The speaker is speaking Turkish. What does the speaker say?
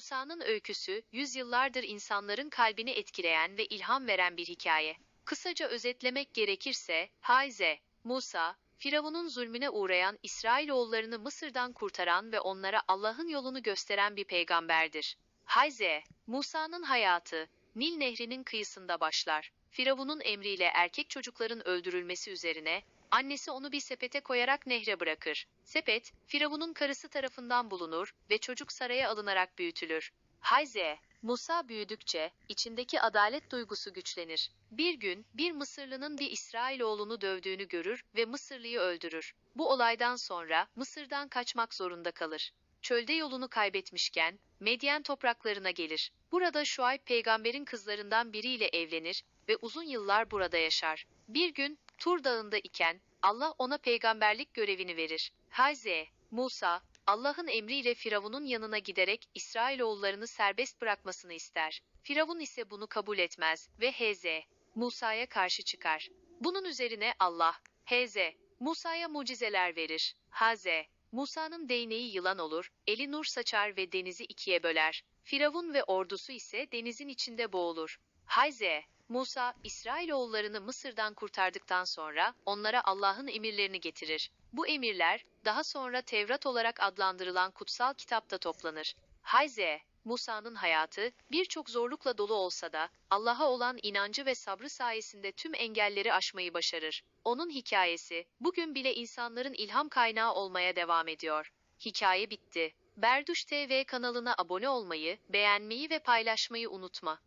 Musa'nın öyküsü, yüzyıllardır insanların kalbini etkileyen ve ilham veren bir hikaye. Kısaca özetlemek gerekirse, Hayze, Musa, Firavun'un zulmüne uğrayan İsrailoğullarını Mısır'dan kurtaran ve onlara Allah'ın yolunu gösteren bir peygamberdir. Hayze, Musa'nın hayatı, Nil Nehri'nin kıyısında başlar. Firavun'un emriyle erkek çocukların öldürülmesi üzerine, annesi onu bir sepete koyarak nehre bırakır. Sepet, Firavun'un karısı tarafından bulunur ve çocuk saraya alınarak büyütülür. Hayze, Musa büyüdükçe içindeki adalet duygusu güçlenir. Bir gün bir Mısırlının bir İsrailoğlunu dövdüğünü görür ve Mısırlıyı öldürür. Bu olaydan sonra Mısır'dan kaçmak zorunda kalır. Çölde yolunu kaybetmişken Medyen topraklarına gelir. Burada Şuayb peygamberin kızlarından biriyle evlenir ve uzun yıllar burada yaşar. Bir gün Tur Dağı'nda iken Allah ona peygamberlik görevini verir. Hayze, Musa, Allah'ın emriyle Firavun'un yanına giderek İsrailoğullarını serbest bırakmasını ister. Firavun ise bunu kabul etmez ve Heze, Musa'ya karşı çıkar. Bunun üzerine Allah, Heze, Musa'ya mucizeler verir. Haze, Musa'nın değneği yılan olur, eli nur saçar ve denizi ikiye böler. Firavun ve ordusu ise denizin içinde boğulur. Hayze, Musa, İsrailoğullarını Mısır'dan kurtardıktan sonra onlara Allah'ın emirlerini getirir. Bu emirler, daha sonra Tevrat olarak adlandırılan kutsal kitapta toplanır. Hayze, Musa'nın hayatı, birçok zorlukla dolu olsa da, Allah'a olan inancı ve sabrı sayesinde tüm engelleri aşmayı başarır. Onun hikayesi, bugün bile insanların ilham kaynağı olmaya devam ediyor. Hikaye bitti. Berduş TV kanalına abone olmayı, beğenmeyi ve paylaşmayı unutma.